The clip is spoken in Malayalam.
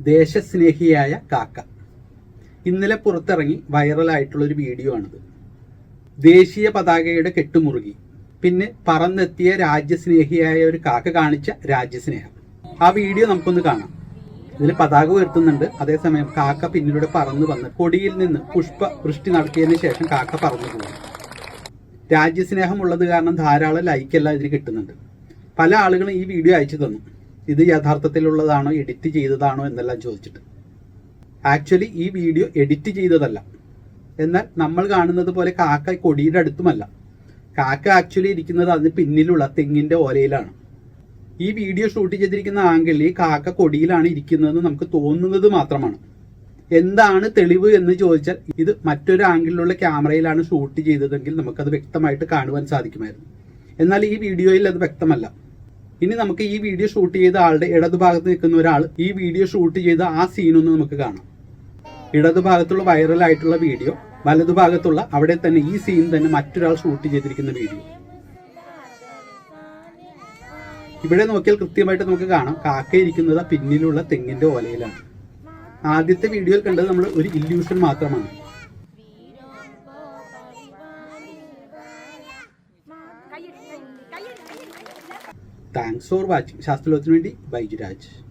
ദേശസ്നേഹിയായ കാക്ക. ഇന്നലെ പുറത്തിറങ്ങി വൈറലായിട്ടുള്ള ഒരു വീഡിയോ ആണിത്. ദേശീയ പതാകയുടെ കെട്ടുമുറുകി. പിന്നെ പറന്നെത്തിയ രാജ്യസ്നേഹിയായ ഒരു കാക്ക കാണിച്ച രാജ്യസ്നേഹം. ആ വീഡിയോ നമുക്കൊന്ന് കാണാം. ഇതിൽ പതാക ഉയർത്തുന്നുണ്ട്. അതേസമയം കാക്ക പിന്നിലൂടെ പറന്നു വന്ന് കൊടിയിൽ നിന്ന് പുഷ്പ വൃഷ്ടി നടത്തിയതിനു ശേഷം കാക്ക പറന്നു പോകും രാജ്യസ്നേഹമുള്ളത് കാരണം ധാരാളം ലൈക്കെല്ലാം ഇതിന് കിട്ടുന്നുണ്ട്. പല ആളുകളും ഈ വീഡിയോ അയച്ചു തന്നു. ഇത് യഥാർത്ഥത്തിലുള്ളതാണോ എഡിറ്റ് ചെയ്തതാണോ എന്നെല്ലാം ചോദിച്ചിട്ട്. ആക്ച്വലി ഈ വീഡിയോ എഡിറ്റ് ചെയ്തതല്ല. എന്നാൽ നമ്മൾ കാണുന്നത് പോലെ കാക്ക കൊടിയുടെ അടുത്തുമല്ല. കാക്ക ആക്ച്വലി ഇരിക്കുന്നത് അതിന് പിന്നിലുള്ള തെങ്ങിന്റെ ഓലയിലാണ്. ഈ വീഡിയോ ഷൂട്ട് ചെയ്തിരിക്കുന്ന ആംഗിളിൽ ഈ കാക്ക കൊടിയിലാണ് ഇരിക്കുന്നതെന്ന് നമുക്ക് തോന്നുന്നത് മാത്രമാണ്. എന്താണ് തെളിവ് എന്ന് ചോദിച്ചാൽ ഇത് മറ്റൊരു ആംഗിളിലുള്ള ക്യാമറയിലാണ് ഷൂട്ട് ചെയ്തതെങ്കിൽ നമുക്കത് വ്യക്തമായിട്ട് കാണുവാൻ സാധിക്കുമായിരുന്നു. എന്നാൽ ഈ വീഡിയോയിൽ അത് വ്യക്തമല്ല. ഇനി നമുക്ക് ഈ വീഡിയോ ഷൂട്ട് ചെയ്ത ആളുടെ ഇടതുഭാഗത്ത് നിൽക്കുന്ന ഒരാൾ ഈ വീഡിയോ ഷൂട്ട് ചെയ്ത ആ സീനൊന്ന് നമുക്ക് കാണാം. ഇടതുഭാഗത്തുള്ള വൈറലായിട്ടുള്ള വീഡിയോ വലതുഭാഗത്തുള്ള അവിടെ തന്നെ ഈ സീൻ തന്നെ മറ്റൊരാൾ ഷൂട്ട് ചെയ്തിരിക്കുന്ന വീഡിയോ ഇവിടെ നോക്കിയാൽ കൃത്യമായിട്ട് നമുക്ക് കാണാം. കാക്ക ഇരിക്കുന്നത് പിന്നിലുള്ള തെങ്ങിന്റെ ഓലയിലാണ്. ആദ്യത്തെ വീഡിയോയിൽ കണ്ടത് നമ്മൾ ഒരു ഇല്യൂഷൻ മാത്രമാണ്. Thanks for watching. ശാസ്ത്രലോകത്തിന് വേണ്ടി ബൈജുരാജ്